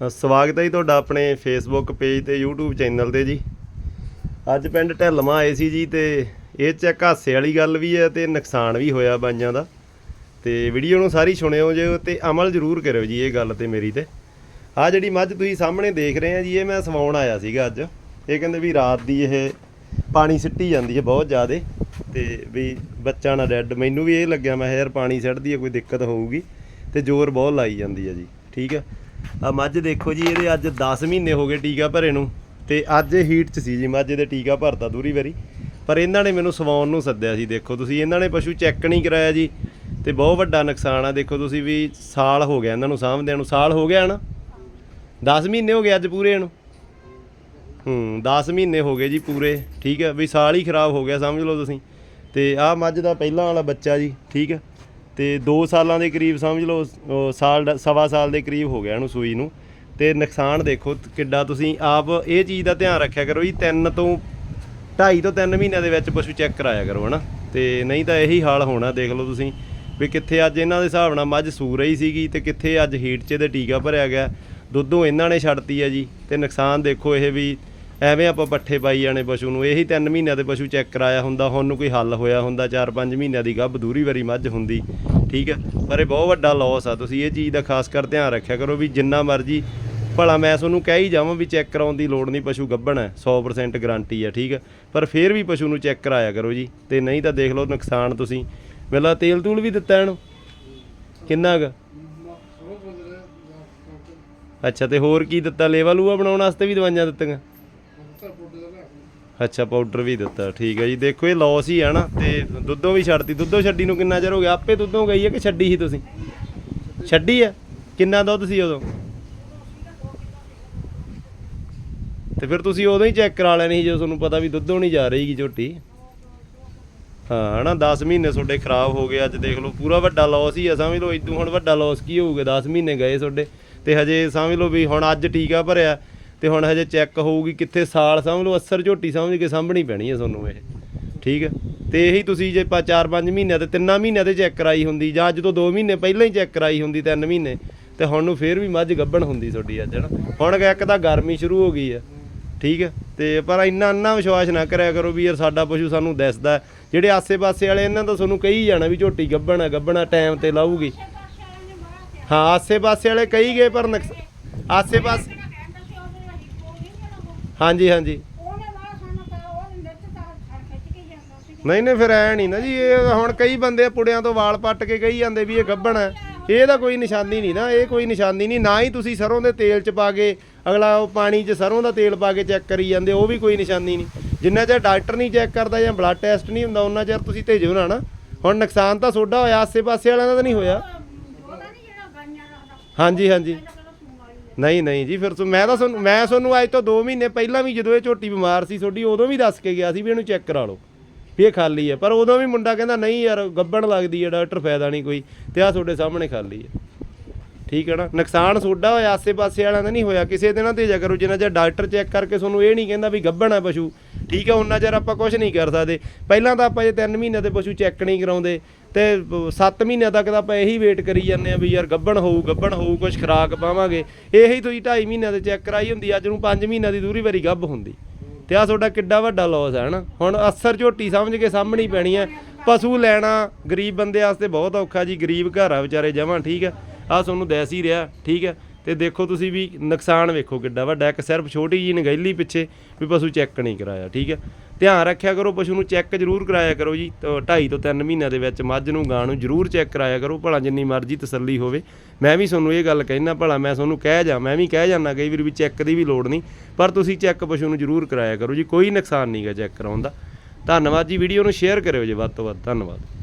ਸਵਾਗਤ ਹੈ ਜੀ ਤੁਹਾਡਾ ਆਪਣੇ ਫੇਸਬੁੱਕ ਪੇਜ ਤੇ YouTube ਚੈਨਲ ਤੇ ਜੀ। ਅੱਜ ਪਿੰਡ ਢਿੱਲਮਾ ਆਏ ਸੀ ਜੀ ਤੇ ਇਹ ਚ ਇੱਕ ਹਾਸੇ ਵਾਲੀ ਗੱਲ ਵੀ ਹੈ ਤੇ ਨੁਕਸਾਨ ਵੀ ਹੋਇਆ ਬਾਈਆਂ ਦਾ। ਤੇ ਵੀਡੀਓ ਨੂੰ ਸਾਰੀ ਸੁਣਿਓ ਜੇ ਤੇ ਅਮਲ ਜ਼ਰੂਰ ਕਰਿਓ ਜੀ ਇਹ ਗੱਲ ਤੇ ਮੇਰੀ ਤੇ। ਆ ਜਿਹੜੀ ਮੱਝ ਤੁਸੀਂ ਸਾਹਮਣੇ ਦੇਖ ਰਹੇ ਆ ਜੀ, ਇਹ ਮੈਂ ਸਵਾਉਣ ਆਇਆ ਸੀਗਾ ਅੱਜ। ਇਹ ਕਹਿੰਦੇ ਵੀ ਰਾਤ ਦੀ ਇਹ ਪਾਣੀ ਸਿੱਟੀ ਜਾਂਦੀ ਹੈ ਬਹੁਤ ਜ਼ਿਆਦੇ ਤੇ ਵੀ ਬੱਚਾ ਨਾ ਡੈਡ। ਮੈਨੂੰ ਵੀ ਇਹ ਲੱਗਿਆ, ਮੈਂ ਕਿਹਾ ਯਾਰ ਪਾਣੀ ਸਿੱਟਦੀ ਹੈ, ਕੋਈ ਦਿੱਕਤ ਹੋਊਗੀ ਤੇ ਜ਼ੋਰ ਬਹੁਤ ਲਾਈ ਜਾਂਦੀ ਹੈ ਜੀ, ਠੀਕ ਹੈ? ਆ ਮੱਝ ਦੇਖੋ ਜੀ, ਇਹਦੇ ਅੱਜ 10 ਮਹੀਨੇ ਹੋ ਗਏ ਟੀਕਾ ਭਰੇ ਨੂੰ ਤੇ ਅੱਜ ਇਹ ਹੀਟ 'ਚ ਸੀ ਜੀ ਮੱਝ, ਇਹਦੇ ਟੀਕਾ ਭਰਤਾ ਦੂਰੀ ਵਾਰੀ। ਪਰ ਇਹਨਾਂ ਨੇ ਮੈਨੂੰ ਸਵਾਉਣ ਨੂੰ ਸੱਦਿਆ ਸੀ, ਦੇਖੋ ਤੁਸੀਂ, ਇਹਨਾਂ ਨੇ ਪਸ਼ੂ ਚੈੱਕ ਨਹੀਂ ਕਰਾਇਆ ਜੀ ਤੇ ਬਹੁਤ ਵੱਡਾ ਨੁਕਸਾਨ ਆ। ਦੇਖੋ ਤੁਸੀਂ ਵੀ ਸਾਲ ਹੋ ਗਿਆ ਇਹਨਾਂ ਨੂੰ ਸਾਂਭਦਿਆਂ ਨੂੰ। ਸਾਲ ਹੋ ਗਿਆ ਨਾ? 10 ਮਹੀਨੇ ਹੋ ਗਏ ਅੱਜ ਪੂਰੇ ਨੂੰ? ਹੂੰ 10 ਮਹੀਨੇ ਹੋ ਗਏ ਜੀ ਪੂਰੇ, ਠੀਕ ਹੈ ਵੀ ਸਾਲ ਹੀ ਖਰਾਬ ਹੋ ਗਿਆ, ਸਮਝ ਲਓ ਤੁਸੀਂ। ਤੇ ਆਹ ਮੱਝ ਦਾ ਪਹਿਲਾਂ ਵਾਲਾ ਬੱਚਾ ਜੀ, ਠੀਕ ਹੈ ਤੇ 2 ਸਾਲਾਂ ਦੇ ਕਰੀਬ ਸਮਝ ਲਓ ਸਾਲ ਦਾ- ਸਵਾ ਸਾਲ ਦੇ ਕਰੀਬ ਹੋ ਗਿਆ ਇਹਨੂੰ ਸੂਈ ਨੂੰ। ਤੇ ਨੁਕਸਾਨ ਦੇਖੋ ਕਿੱਡਾ ਤੁਸੀਂ ਆਪ ਇਹ ਚੀਜ਼ ਦਾ ਧਿਆਨ ਰੱਖਿਆ ਕਰੋ ਜੀ 3 ਤੋਂ 2.5 ਤੋਂ 3 ਮਹੀਨਿਆਂ ਦੇ ਵਿੱਚ ਪਸ਼ੂ ਚੈੱਕ ਕਰਾਇਆ ਕਰੋ, ਹਨਾ। ਤੇ ਨਹੀਂ ਤਾਂ ਇਹੀ ਹਾਲ ਹੋਣਾ, ਦੇਖ ਲਓ ਤੁਸੀਂ, ਵੀ ਕਿੱਥੇ ਅੱਜ ਇਹਨਾਂ ਦੇ ਹਿਸਾਬ ਨਾਲ ਮੱਝ ਸੂ ਰਹੀ ਸੀਗੀ ਤੇ ਕਿੱਥੇ ਅੱਜ ਹੀਟ 'ਚ ਇਹਦੇ ਟੀਕਾ ਭਰਿਆ ਗਿਆ। ਦੁੱਧੋਂ ਇਹਨਾਂ ਨੇ ਛੱਡਤੀ ਹੈ ਜੀ, ਤੇ ਨੁਕਸਾਨ ਦੇਖੋ ਇਹ ਵੀ ਐਵੇਂ ਆਪਾਂ ਪੱਠੇ ਪਾਈ ਜਾਣੇ ਪਸ਼ੂ ਨੂੰ। ਇਹੀ 3 ਮਹੀਨਿਆਂ ਦੇ ਪਸ਼ੂ ਚੈੱਕ ਕਰਾਇਆ ਹੁੰਦਾ, ਹੁਣ ਨੂੰ ਕੋਈ ਹੱਲ ਹੋਇਆ ਹੁੰਦਾ 4-5 ਮਹੀਨਿਆਂ ਦੀ ਗੱਭ ਦੂਰੀ ਵਾਰੀ ਮੱਝ ਹੁੰਦੀ। ਠੀਕ ਆ? ਪਰ ਇਹ ਬਹੁਤ ਵੱਡਾ ਲਾਸ ਆ। ਤੁਸੀਂ ਇਹ ਚੀਜ਼ ਦਾ ਖਾਸ ਕਰ ਧਿਆਨ ਰੱਖਿਆ ਕਰੋ ਵੀ ਜਿੰਨਾ ਮਰਜ਼ੀ, ਭਲਾ ਮੈਂ ਤੁਹਾਨੂੰ ਕਹਿ ਹੀ ਜਾਵਾਂ ਵੀ ਚੈੱਕ ਕਰਾਉਣ ਦੀ ਲੋੜ ਨਹੀਂ, ਪਸ਼ੂ ਗੱਭਣ ਹੈ 100% ਗਾਰੰਟੀ ਹੈ ਠੀਕ ਹੈ ਪਰ ਫਿਰ ਵੀ ਪਸ਼ੂ ਨੂੰ ਚੈੱਕ ਕਰਾਇਆ ਕਰੋ ਜੀ। ਤੇ ਨਹੀਂ ਤਾਂ ਦੇਖ ਲਓ ਨੁਕਸਾਨ ਤੁਸੀਂ। ਮੇਲਾ ਤੇਲ ਤੂਲ ਵੀ ਦਿੱਤਾ ਇਹਨੂੰ? ਕਿੰਨਾ ਕੁ? ਅੱਛਾ, ਤੇ ਹੋਰ ਕੀ ਦਿੱਤਾ? ਲੇਵਾ ਲੂਆ ਬਣਾਉਣ ਵਾਸਤੇ ਵੀ ਦਵਾਈਆਂ ਦਿੱਤੀਆਂ? ਅੱਛਾ ਪਾਊਡਰ ਵੀ ਦਿੱਤਾ। ਠੀਕ ਹੈ ਜੀ। ਦੇਖੋ, ਇਹ ਲਾਸ ਹੀ ਆ ਨਾ, ਤੇ ਦੁੱਧੋਂ ਵੀ ਛੱਡਤੀ। ਦੁੱਧੋਂ ਛੱਡੀ ਨੂੰ ਕਿੰਨਾ ਚਿਰ ਹੋ ਗਿਆ? ਆਪੇ ਦੁੱਧੋਂ ਗਈ ਹੈ ਕਿ ਛੱਡੀ ਸੀ ਤੁਸੀਂ? ਛੱਡੀ ਆ ਕਿੰਨਾ ਦੁੱਧ ਸੀ ਉਦੋਂ? ਤੇ ਫਿਰ ਤੁਸੀਂ ਉਦੋਂ ਹੀ ਚੈੱਕ ਕਰਾ ਲੈਣੀ ਸੀ, ਜਦੋਂ ਤੁਹਾਨੂੰ ਪਤਾ ਵੀ ਦੁੱਧੋਂ ਨਹੀਂ ਜਾ ਰਹੀਗੀ ਝੋਟੀ। ਹਾਂ, ਹਨਾ 10 ਮਹੀਨੇ ਤੁਹਾਡੇ ਖਰਾਬ ਹੋ ਗਏ, ਅੱਜ ਦੇਖ ਲਓ, ਪੂਰਾ ਵੱਡਾ ਲਾਸ ਹੀ ਆ। ਸਮਝ ਲਓ ਇਦੋਂ ਹੁਣ ਵੱਡਾ ਲਾਸ ਕੀ ਹੋਊਗਾ? 10 ਮਹੀਨੇ ਗਏ ਤੁਹਾਡੇ, ਤੇ ਹਜੇ ਸਮਝ ਲਓ ਵੀ ਹੁਣ ਅੱਜ ਟੀਕਾ ਭਰਿਆ। ਤੇ ਹੁਣ ਹਜੇ ਚੈੱਕ ਹੋਊਗੀ ਕਿੱਥੇ ਸਾਲ ਸਮਝ ਲਓ, ਅਸਰ ਝੋਟੀ ਸਮਝ ਕੇ ਸਾਂਭਣੀ ਪੈਣੀ ਹੈ ਤੁਹਾਨੂੰ ਇਹ। ਠੀਕ ਹੈ? ਤੇ ਇਹੀ ਤੁਸੀਂ ਜੇ 4-5 ਮਹੀਨਿਆਂ ਤੇ 3 ਮਹੀਨਿਆਂ ਤੇ ਚੈੱਕ ਕਰਾਈ ਹੁੰਦੀ ਜਾਂ ਜਦੋਂ 2 ਮਹੀਨੇ ਪਹਿਲਾਂ ਹੀ ਚੈੱਕ ਕਰਾਈ ਹੁੰਦੀ 3 ਮਹੀਨੇ, ਤੇ ਹੁਣ ਨੂੰ ਫੇਰ ਵੀ ਮੱਝ ਗੱਭਣ ਹੁੰਦੀ ਤੁਹਾਡੀ ਅੱਜ, ਹਨਾ? ਹੁਣ ਇੱਕ ਤਾਂ ਗਰਮੀ ਸ਼ੁਰੂ ਹੋ ਗਈ ਆ ਠੀਕ ਹੈ? ਤੇ ਪਰ ਇੰਨਾ ਇੰਨਾ ਵਿਸ਼ਵਾਸ ਨਾ ਕਰਿਆ ਕਰੋ ਵੀ ਯਾਰ ਸਾਡਾ ਪਸ਼ੂ ਸਾਨੂੰ ਦੱਸਦਾ ਜਿਹੜੇ ਆਸੇ-ਪਾਸੇ ਵਾਲੇ ਇਹਨਾਂ ਤਾਂ ਤੁਹਾਨੂੰ ਕਹੀ ਜਾਣਾ ਵੀ ਝੋਟੀ ਗੱਭਣ ਹੈ, ਗੱਭਣਾ ਟਾਈਮ ਤੇ ਲਾਊਗੀ। ਹਾਂ, ਆਸੇ-ਪਾਸੇ ਵਾਲੇ ਕਹੀ ਗਏ ਪਰ ਨੁਕਸ, ਆਸੇ-ਪਾਸੇ ਹਾਂਜੀ ਹਾਂਜੀ। ਨਹੀਂ ਨਹੀਂ ਫਿਰ ਐ ਨਹੀਂ ਨਾ ਜੀ ਇਹ ਹੁਣ ਕਈ ਬੰਦੇ ਪੁੜਿਆਂ ਤੋਂ ਵਾਲ ਪੱਟ ਕੇ ਕਹੀ ਜਾਂਦੇ ਵੀ ਇਹ ਗੱਭਣ ਹੈ। ਇਹ ਤਾਂ ਕੋਈ ਨਿਸ਼ਾਨੀ ਨਹੀਂ ਨਾ ਇਹ ਕੋਈ ਨਿਸ਼ਾਨੀ ਨਹੀਂ ਨਾ ਹੀ ਤੁਸੀਂ ਸਰੋਂ ਦੇ ਤੇਲ ਚ ਪਾ ਕੇ ਅਗਲਾ ਉਹ ਪਾਣੀ 'ਚ ਸਰੋਂ ਦਾ ਤੇਲ ਪਾ ਕੇ ਚੈੱਕ ਕਰੀ ਜਾਂਦੇ ਉਹ ਵੀ ਕੋਈ ਨਿਸ਼ਾਨੀ ਨਹੀਂ ਜਿੰਨਾ ਚਿਰ ਡਾਕਟਰ ਨਹੀਂ ਚੈੱਕ ਕਰਦਾ ਜਾਂ ਬਲੱਡ ਟੈਸਟ ਨਹੀਂ ਹੁੰਦਾ ਉਹਨਾਂ ਚਿਰ ਤੁਸੀਂ ਭੇਜੋ ਨਾ ਨਾ। ਹੁਣ ਨੁਕਸਾਨ ਤਾਂ ਤੁਹਾਡਾ ਹੋਇਆ ਆਸੇ-ਪਾਸੇ ਵਾਲਿਆਂ ਦਾ ਤਾਂ ਨਹੀਂ ਹੋਇਆ। ਹਾਂਜੀ ਹਾਂਜੀ। ਨਹੀਂ ਨਹੀਂ ਜੀ, ਫਿਰ ਤੁ- ਮੈਂ ਤਾਂ ਤੁਹਾਨੂੰ, ਮੈਂ ਤੁਹਾਨੂੰ ਅੱਜ ਤੋਂ 2 ਮਹੀਨੇ ਪਹਿਲਾਂ ਵੀ ਜਦੋਂ ਇਹ ਝੋਟੀ ਬਿਮਾਰ ਸੀ ਤੁਹਾਡੀ, ਉਦੋਂ ਵੀ ਦੱਸ ਕੇ ਗਿਆ ਸੀ ਵੀ ਇਹਨੂੰ ਚੈੱਕ ਕਰਾ ਲਓ, ਵੀ ਇਹ ਖਾਲੀ ਹੈ। ਪਰ ਉਦੋਂ ਵੀ ਮੁੰਡਾ ਕਹਿੰਦਾ, ਨਹੀਂ ਯਾਰ, ਗੱਬਣ ਲੱਗਦੀ ਹੈ, ਡਾਕਟਰ ਫਾਇਦਾ ਨਹੀਂ ਕੋਈ, ਤੇ ਆ ਤੁਹਾਡੇ ਸਾਹਮਣੇ ਖਾਲੀ ਹੈ। ਠੀਕ ਹੈ ਨਾ? ਨੁਕਸਾਨ ਤੁਹਾਡਾ ਹੋਇਆ, ਆਸੇ-ਪਾਸੇ ਵਾਲਿਆਂ ਦਾ ਨਹੀਂ ਹੋਇਆ। ਕਿਸੇ ਦੇ ਨਾਲ ਭੇਜਿਆ ਕਰੋ, ਜਿੰਨਾ ਚਿਰ ਡਾਕਟਰ ਚੈੱਕ ਕਰਕੇ ਤੁਹਾਨੂੰ ਇਹ ਨਹੀਂ ਕਹਿੰਦਾ ਵੀ ਗੱਭਣ ਹੈ ਪਸ਼ੂ, ਠੀਕ ਹੈ ਉਹਨਾਂ ਚਿਰ ਆਪਾਂ ਕੁਝ ਨਹੀਂ ਕਰ ਸਕਦੇ। ਪਹਿਲਾਂ ਤਾਂ ਆਪਾਂ ਜੇ 3 ਮਹੀਨੇ ਦੇ ਪਸ਼ੂ ਚੈੱਕ ਨਹੀਂ ਕਰਾਉਂਦੇ, ਤੇ 7 ਮਹੀਨਿਆਂ ਤੱਕ ਤਾਂ ਆਪਾਂ ਇਹੀ ਵੇਟ ਕਰੀ ਜਾਂਦੇ ਆ ਵੀ ਯਾਰ ਗੱਭਣ ਹੋਊ ਗੱਭਣ ਹੋਊ ਕੁਝ ਖਰਾਕ ਪਾਵਾਂਗੇ। ਇਹੀ ਤੁਸੀਂ 2.5 ਮਹੀਨਿਆਂ ਦੇ ਚੈੱਕ ਕਰਾਈ ਹੁੰਦੀ, ਅੱਜ ਨੂੰ 5 ਮਹੀਨਿਆਂ ਦੀ ਦੂਰੀ ਵਾਰੀ ਗੱਭ ਹੁੰਦੀ। ਤੇ ਆ ਤੁਹਾਡਾ ਕਿੱਡਾ ਵੱਡਾ ਲਾਸ ਹੈ ਨਾ? ਹੁਣ ਅਸਰ ਝੋਟੀ ਸਮਝ ਕੇ ਸਾਹਮਣੀ ਪੈਣੀ ਹੈ। ਪਸ਼ੂ ਲੈਣਾ ਗਰੀਬ ਬੰਦੇ ਵਾਸਤੇ ਬਹੁਤ ਔਖਾ ਜੀ, ਗਰੀਬ ਘਰ ਆ ਵਿਚਾਰੇ ਜਮਾਂ, ਠੀਕ ਹੈ? ਆ ਤੁਹਾਨੂੰ ਦੱਸ ਹੀ ਰਿਹਾ, ਠੀਕ ਹੈ? ਤੇ ਦੇਖੋ ਤੁਸੀਂ ਵੀ ਨੁਕਸਾਨ ਵੇਖੋ ਕਿੱਡਾ ਵੱਡਾ, ਇੱਕ ਸਿਰਫ ਛੋਟੀ ਜੀ ਨਗੈਲੀ ਪਿੱਛੇ ਵੀ ਪਸ਼ੂ ਚੈੱਕ ਨਹੀਂ ਕਰਾਇਆ, ਠੀਕ ਹੈ? ਧਿਆਨ ਰੱਖਿਆ ਕਰੋ, ਪਸ਼ੂ ਨੂੰ ਚੈੱਕ ਜ਼ਰੂਰ ਕਰਾਇਆ ਕਰੋ ਜੀ 2.5 ਤੋਂ 3 ਮਹੀਨਿਆਂ ਦੇ ਵਿੱਚ ਮੱਝ ਨੂੰ, ਗਾਂ ਨੂੰ ਜ਼ਰੂਰ ਚੈੱਕ ਕਰਾਇਆ ਕਰੋ, ਭਲਾ ਜਿੰਨੀ ਮਰਜ਼ੀ ਤਸੱਲੀ ਹੋਵੇ। ਮੈਂ ਵੀ ਤੁਹਾਨੂੰ ਇਹ ਗੱਲ ਕਹਿਣਾ ਭਲਾ ਮੈਂ ਤੁਹਾਨੂੰ ਕਹਿ ਜਾ, ਮੈਂ ਵੀ ਕਹਿ ਜਾਂਦਾ ਕਈ ਵਾਰ ਵੀ ਚੈੱਕ ਦੀ ਵੀ ਲੋੜ ਨਹੀਂ, ਪਰ ਤੁਸੀਂ ਚੈੱਕ ਪਸ਼ੂ ਨੂੰ ਜ਼ਰੂਰ ਕਰਾਇਆ ਕਰੋ ਜੀ, ਕੋਈ ਨੁਕਸਾਨ ਨਹੀਂਗਾ ਚੈੱਕ ਕਰਾਉਣ ਦਾ। ਧੰਨਵਾਦ ਜੀ, ਵੀਡੀਓ ਨੂੰ ਸ਼ੇਅਰ ਕਰਿਓ ਜੀ, ਵੱਧ ਤੋਂ ਵੱਧ ਧੰਨਵਾਦ।